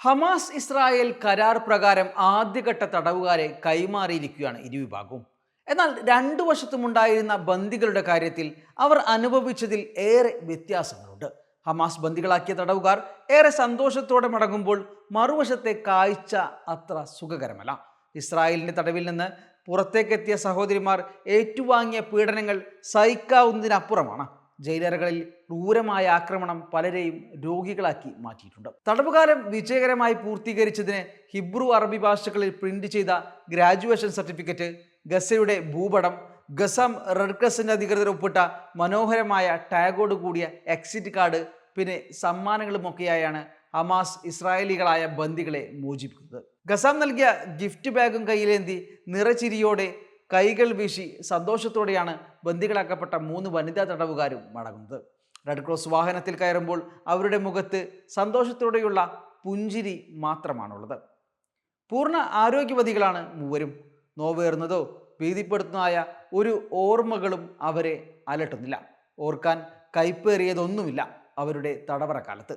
Hamas Israel കരാർ പ്രകാരം ആദ്യഘട്ട തടവുകാരെ കൈമാറിയിരിക്കുകയാണ് ഇരുവിഭാഗവും. എന്നാൽ രണ്ടു വശത്തുമുണ്ടായിരുന്ന ബന്ദികളുടെ കാര്യത്തിൽ അവർ അനുഭവിച്ചതിൽ ഏറെ വ്യത്യാസങ്ങളുണ്ട്. ഹമാസ് ബന്ദികളാക്കിയ തടവുകാർ ഏറെ സന്തോഷത്തോടെ മടങ്ങുമ്പോൾ മറുവശത്തെ കാഴ്ച അത്ര സുഖകരമല്ല. ഇസ്രായേലിന്റെ തടവിൽ നിന്ന് പുറത്തേക്കെത്തിയ സഹോദരിമാർ ഏറ്റുവാങ്ങിയ പീഡനങ്ങൾ സഹിക്കാവുന്നതിനപ്പുറമാണ്. ജയിലറുകളിൽ ക്രൂരമായ ആക്രമണം പലരെയും രോഗികളാക്കി മാറ്റിയിട്ടുണ്ട്. തടവുകാലം വിജയകരമായി പൂർത്തീകരിച്ചതിന് ഹിബ്രു അറബി ഭാഷകളിൽ പ്രിന്റ് ചെയ്ത ഗ്രാജുവേഷൻ സർട്ടിഫിക്കറ്റ് ഗസയുടെ ഭൂപടം ഗസാം റെഡ് ക്രസിന്റെ അധികൃതർ ഒപ്പിട്ട മനോഹരമായ ടാഗോട് കൂടിയ എക്സിറ്റ് കാർഡ് പിന്നെ സമ്മാനങ്ങളുമൊക്കെയായാണ് ഹമാസ് ഇസ്രായേലികളായ ബന്ദികളെ മോചിപ്പിക്കുന്നത്. ഗസാം നൽകിയ ഗിഫ്റ്റ് ബാഗും കയ്യിലേന്തി നിറച്ചിരിയോടെ കൈകൾ വീശി സന്തോഷത്തോടെയാണ് ബന്ദികളാക്കപ്പെട്ട മൂന്ന് വനിതാ തടവുകാരും മടങ്ങുന്നത്. റെഡ് ക്രോസ് വാഹനത്തിൽ കയറുമ്പോൾ അവരുടെ മുഖത്ത് സന്തോഷത്തോടെയുള്ള പുഞ്ചിരി മാത്രമാണുള്ളത്. പൂർണ ആരോഗ്യവതികളാണ് മൂവരും. നോവേറുന്നതോ ഭീതിപ്പെടുത്തുന്നതായ ഒരു ഓർമ്മകളും അവരെ അലട്ടുന്നില്ല. ഓർക്കാൻ കൈപ്പേറിയതൊന്നുമില്ല അവരുടെ തടവറക്കാലത്ത്.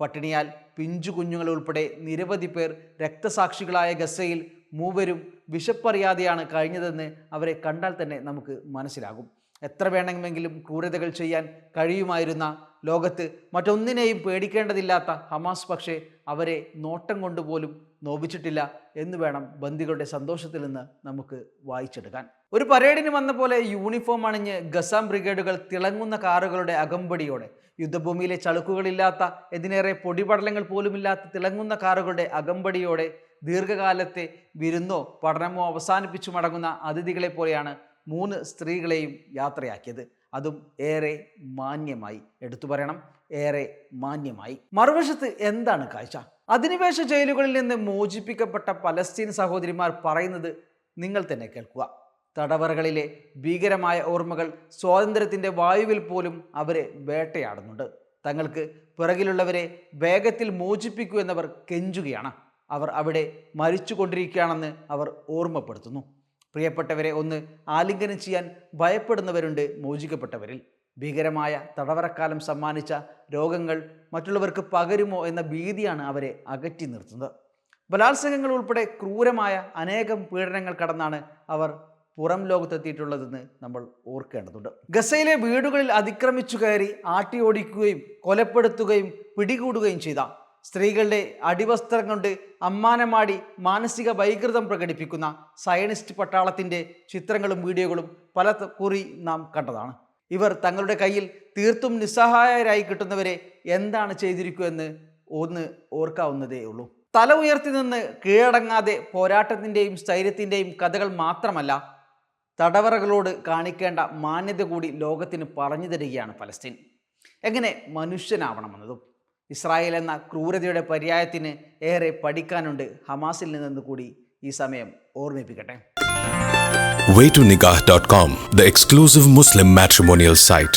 പട്ടിണിയാൽ പിഞ്ചു കുഞ്ഞുങ്ങൾ ഉൾപ്പെടെ നിരവധി പേർ രക്തസാക്ഷികളായ ഗസയിൽ മൂവരും വിശപ്പറിയാതെയാണ് കഴിഞ്ഞതെന്ന് അവരെ കണ്ടാൽ തന്നെ നമുക്ക് മനസ്സിലാകും. എത്ര വേണമെങ്കിലും ക്രൂരതകൾ ചെയ്യാൻ കഴിയുമായിരുന്ന ലോകത്ത് മറ്റൊന്നിനെയും പേടിക്കേണ്ടതില്ലാത്ത ഹമാസ് പക്ഷേ അവരെ നോട്ടം കൊണ്ടുപോലും നോവിച്ചിട്ടില്ല എന്ന് വേണം ബന്ദികളുടെ സന്തോഷത്തിൽ നിന്ന് നമുക്ക് വായിച്ചെടുക്കാൻ. ഒരു പരേഡിന് വന്ന പോലെ യൂണിഫോം അണിഞ്ഞ് ഗസാം ബ്രിഗേഡുകൾ തിളങ്ങുന്ന കാറുകളുടെ അകമ്പടിയോടെ യുദ്ധഭൂമിയിലെ ചളുക്കുകളില്ലാത്ത എന്തിനേറെ പൊടിപടലങ്ങൾ പോലുമില്ലാത്ത തിളങ്ങുന്ന കാറുകളുടെ അകമ്പടിയോടെ ദീർഘകാലത്തെ വിരുന്നോ പഠനമോ അവസാനിപ്പിച്ചു മടങ്ങുന്ന അതിഥികളെ പോലെയാണ് മൂന്ന് സ്ത്രീകളെയും യാത്രയാക്കിയത്. അതും ഏറെ മാന്യമായി. എടുത്തു പറയണം ഏറെ മാന്യമായി. മറുവശത്ത് എന്താണ് കാഴ്ച? അധിനിവേശ ജയിലുകളിൽ നിന്ന് മോചിപ്പിക്കപ്പെട്ട പലസ്തീൻ സഹോദരിമാർ പറയുന്നത് നിങ്ങൾ തന്നെ കേൾക്കുക. തടവറകളിലെ ഭീകരമായ ഓർമ്മകൾ സ്വാതന്ത്ര്യത്തിന്റെ വായുവിൽ പോലും അവരെ വേട്ടയാടുന്നുണ്ട്. തങ്ങൾക്ക് പിറകിലുള്ളവരെ വേഗത്തിൽ മോചിപ്പിക്കൂ എന്നവർ കെഞ്ചുകയാണ്. അവർ അവിടെ മരിച്ചു മരിച്ചുകൊണ്ടിരിക്കുകയാണെന്ന് അവർ ഓർമ്മപ്പെടുത്തുന്നു. പ്രിയപ്പെട്ടവരെ ഒന്ന് ആലിംഗനം ചെയ്യാൻ ഭയപ്പെടുന്നവരുണ്ട് മോചിക്കപ്പെട്ടവരിൽ. ഭീകരമായ തടവറക്കാലം സമ്മാനിച്ച രോഗങ്ങൾ മറ്റുള്ളവർക്ക് പകരുമോ എന്ന ഭീതിയാണ് അവരെ അകറ്റി നിർത്തുന്നത്. ബലാത്സംഗങ്ങൾ ഉൾപ്പെടെ ക്രൂരമായ അനേകം പീഡനങ്ങൾ കടന്നാണ് അവർ പുറം ലോകത്തെത്തിയിട്ടുള്ളതെന്ന് നമ്മൾ ഓർക്കേണ്ടതുണ്ട്. ഗസയിലെ വീടുകളിൽ അതിക്രമിച്ചു കയറി ആട്ടിയോടിക്കുകയും കൊലപ്പെടുത്തുകയും പിടികൂടുകയും ചെയ്ത സ്ത്രീകളുടെ അടിവസ്ത്രം കൊണ്ട് അമ്മാനമാടി മാനസിക വൈകൃതം പ്രകടിപ്പിക്കുന്ന സയനിസ്റ്റ് പട്ടാളത്തിന്റെ ചിത്രങ്ങളും വീഡിയോകളും പല കുറി നാം കണ്ടതാണ്. ഇവർ തങ്ങളുടെ കയ്യിൽ തീർത്തും നിസ്സഹായരായി കിട്ടുന്നവരെ എന്താണ് ചെയ്തിരിക്കുമെന്ന് ഒന്ന് ഓർക്കാവുന്നതേ ഉള്ളൂ. തല ഉയർത്തി നിന്ന് കീഴടങ്ങാതെ പോരാട്ടത്തിന്റെയും സ്ഥൈര്യത്തിന്റെയും കഥകൾ മാത്രമല്ല തടവറകളോട് കാണിക്കേണ്ട മാന്യത കൂടി ലോകത്തിന് പറഞ്ഞു തരികയാണ് ഫലസ്തീൻ. എങ്ങനെ മനുഷ്യനാവണമെന്നതും ഇസ്രായേൽ എന്ന ക്രൂരതയുടെ പര്യായത്തിന് ഏറെ പഠിക്കാനുണ്ട് ഹമാസിൽ നിന്നു കൂടി ഈ സമയം ഓർമ്മിപ്പിക്കട്ടെ waytonikah.com, the exclusive Muslim matrimonial site.